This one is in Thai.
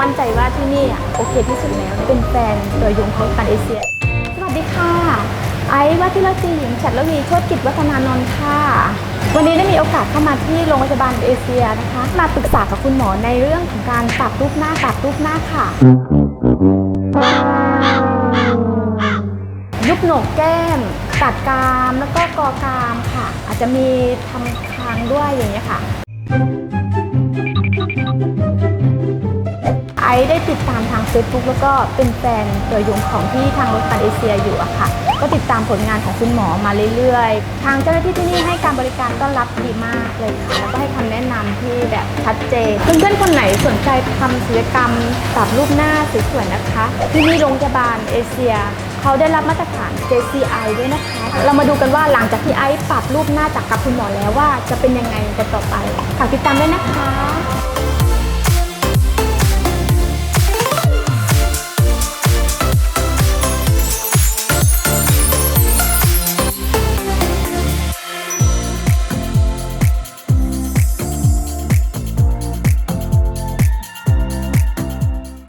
มั่นใจว่าที่นี่อะโอเคที่สุดแล้วเป็นแฟนตัวยงของการเอเชีย สวัสดีค่ะ ไอซ์ว่าที่รัตรีหญิงฉัตรลวีโชติกิจวัฒนานนท์ค่ะ วันนี้ได้มีโอกาสเข้ามาที่โรงพยาบาลเอเชียนะคะ มาปรึกษากับคุณหมอในเรื่องของการปรับรูปหน้าปรับรูปหน้าค่ะ ยุบโหนกแก้ม ตัดกรามแล้วก็กอกรามค่ะ อาจจะมีทำคางด้วยอย่างนี้ยค่ะ ไอซ์ได้ติดตามทาง Facebook แล้วก็เป็นแฟนตัวยงของที่ทางรถฟันเอเชียอยู่อะค่ะ ก็ติดตามผลงานของคุณหมอมาเรื่อยๆ ทางเจ้าหน้าที่ที่นี่ให้การบริการต้อนรับดีมากเลยค่ะ แล้วก็ให้คำแนะนำที่แบบชัดเจนเพื่อนๆคนไหนสนใจทำศัลยกรรมปรับรูปหน้าสวยๆนะคะ ที่นี่โรงพยาบาลเอเชีย เขาได้รับมาตรฐาน JCI ด้วยนะคะ เรามาดูกันว่าหลังจากที่ไอซ์ปรับรูปหน้าจากกับคุณหมอแล้วว่าจะเป็นยังไงกันต่อไปฝากติดตามด้วยนะคะ